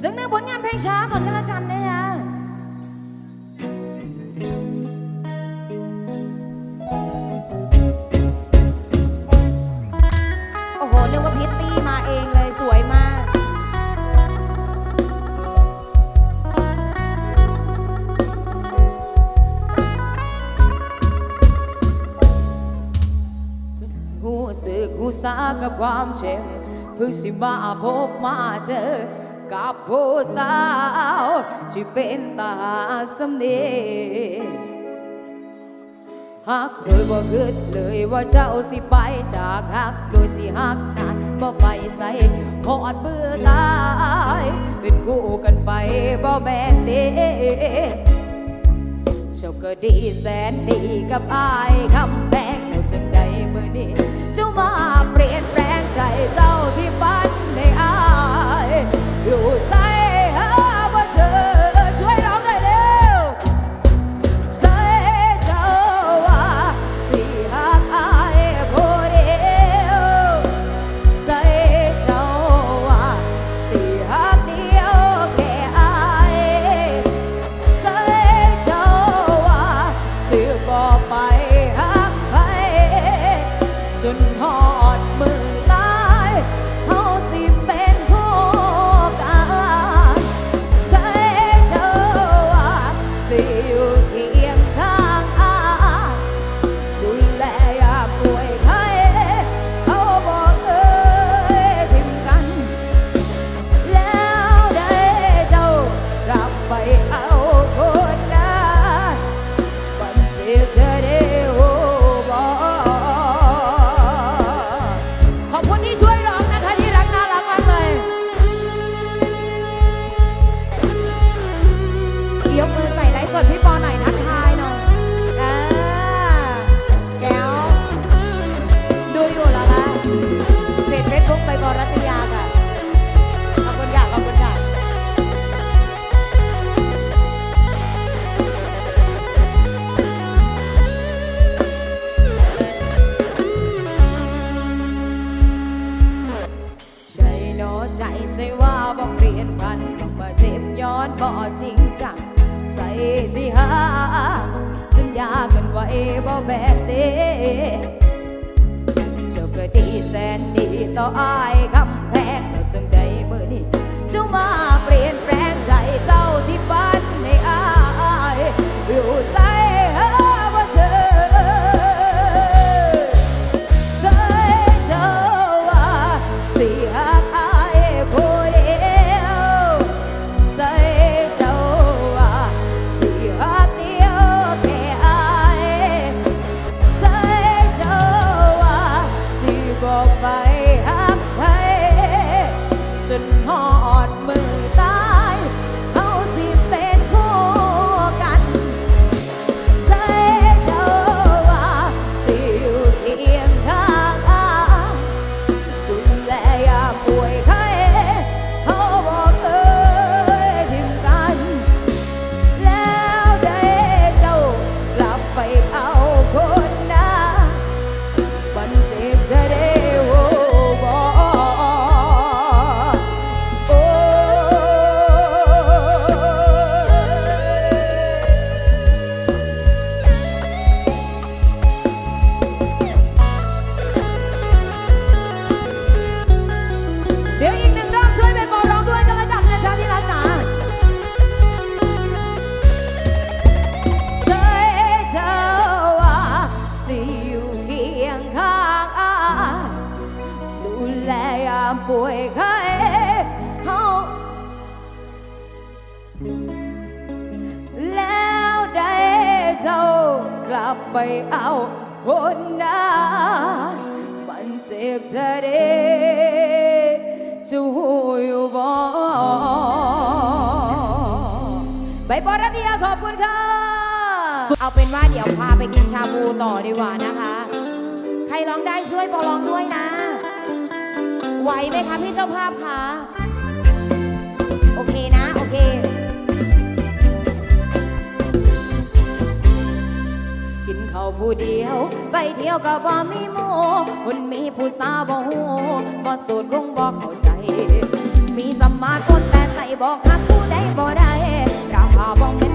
ซึ่งนผลงานเพลงช้าก่อนกันละกันนะฮะโอ้โหนึกว่าพิตตี้มาเองเลยสวยมาก หูสึกหูสากับความเช่มเพิ่งสิมาพบมาเจอ กับผู้สาวที่เป็นตาสำเนีฮักโดยบ่คิดเลยว่าเจ้าสิไปจากฮักโดยสิฮักนานบ่ไปใส่หอดเบื่อตาย เป็นคู่กันไปบ่แม่นเด้เจ้าก็ดีแสนดีกับอายคำแพงแล้วจึงได้มือนี้เจ้ามาเปลี่ยนแปลงใจเจ้าที่ฝันในอาย อยู่ โชคดีแสนดีต่ออาย บไปเอาคนนั้นมันเจ็บเธอเด้จะหูอยู่บ่ใบปอรัตยาขอบคุณค่ะ เอาเป็นว่าเดี๋ยวพาไปกินชาบูต่อดีกว่านะคะ ใครร้องได้ช่วยปอร้องด้วยนะ ไหวไหมคะพี่เจ้าภาพคะ โอเคนะ โอเค ผู้เดียว ไปเที่ยวกับบ่มีโมูคนมีผู้สาวบ่หูบ่สูตรคงบ่เข้าใจ มีสมาร์ทโฟนแต่ใส่บอกหักผู้ใดบ่ได้ราคาบ่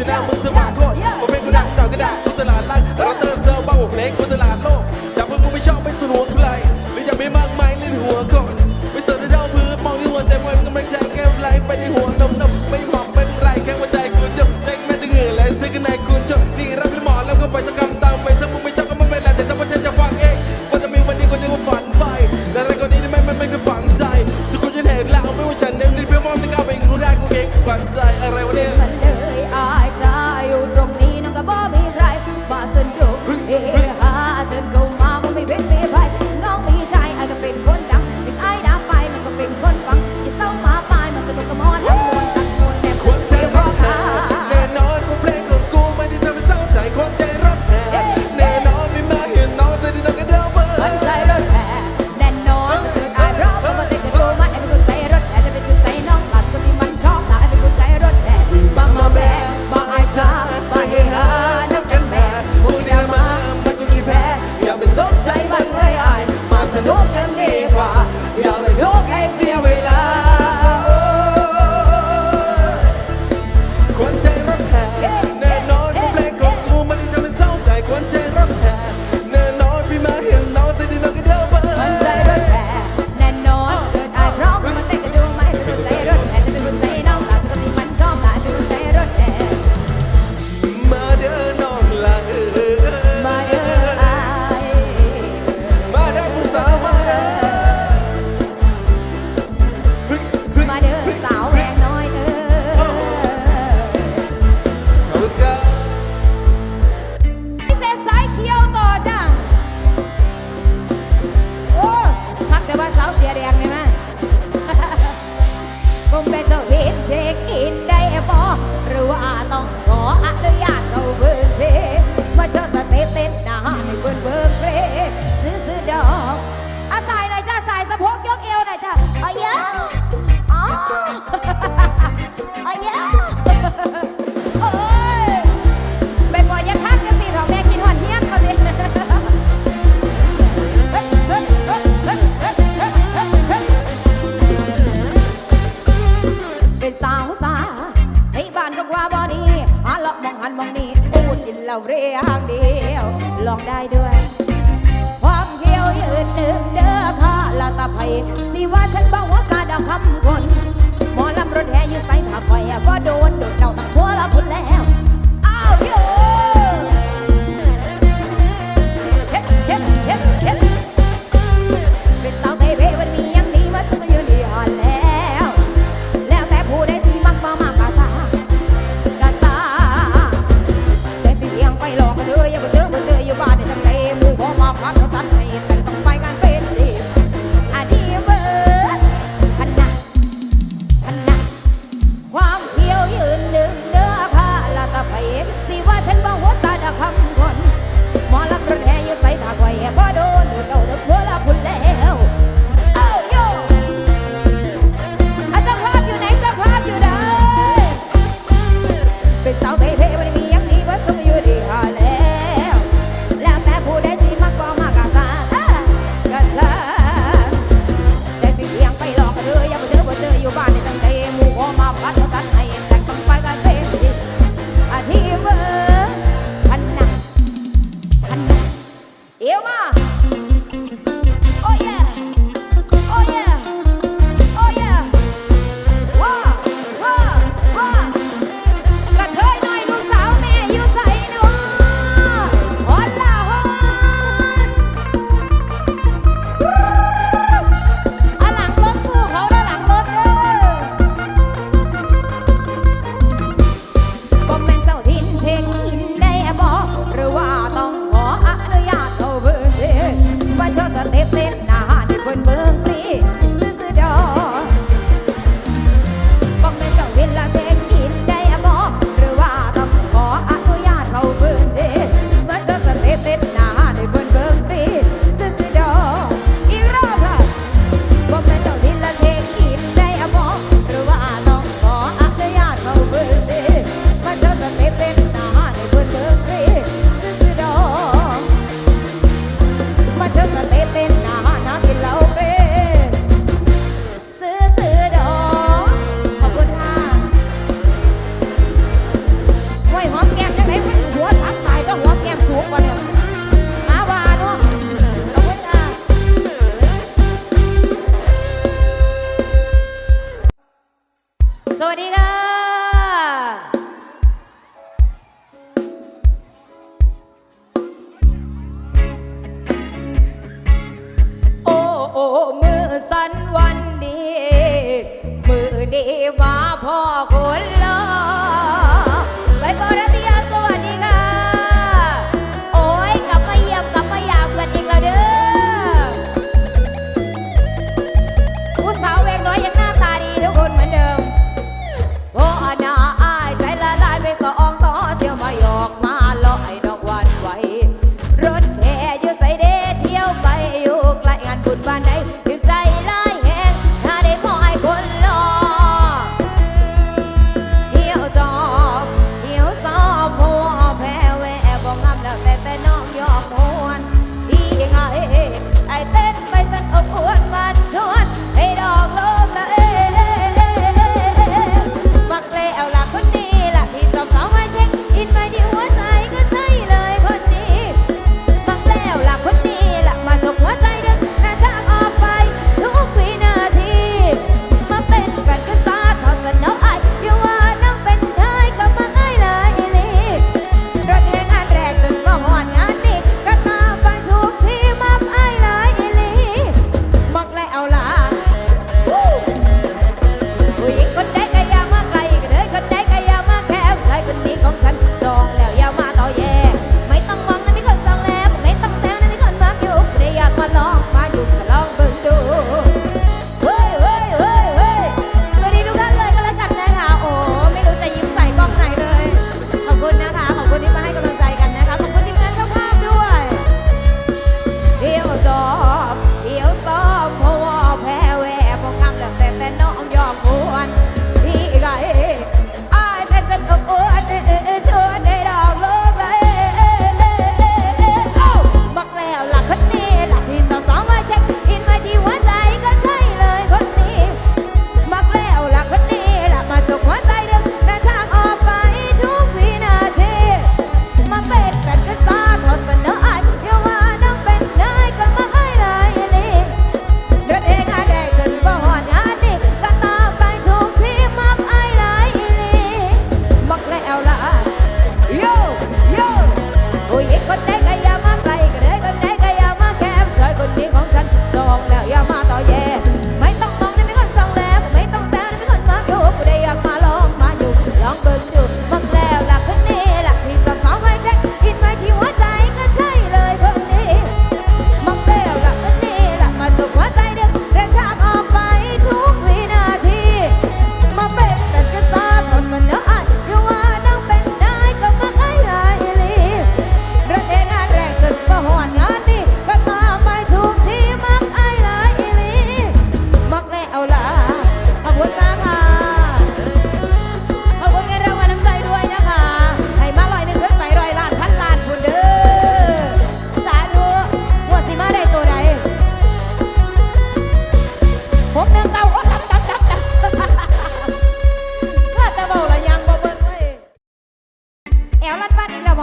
and I was เราเรียงเดียวลองได้ด้วย ความเขียวยืนหนึ่งเด้อพาลาตาไพสิว่าฉันบอกว่ากาดอาคำคนหมอลำรถแห่ยู่ใส่ถ้าคอยบ่โดนโด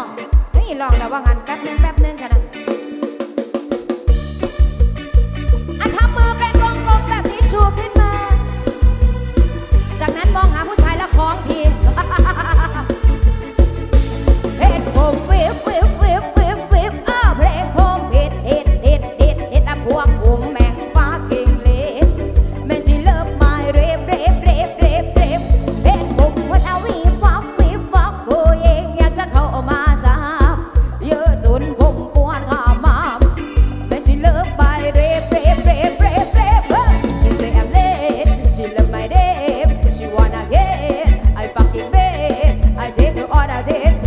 องเฮ้ยลองแล้วว่างันแป๊บนึงแป๊บนึงค่ะนะ fazer.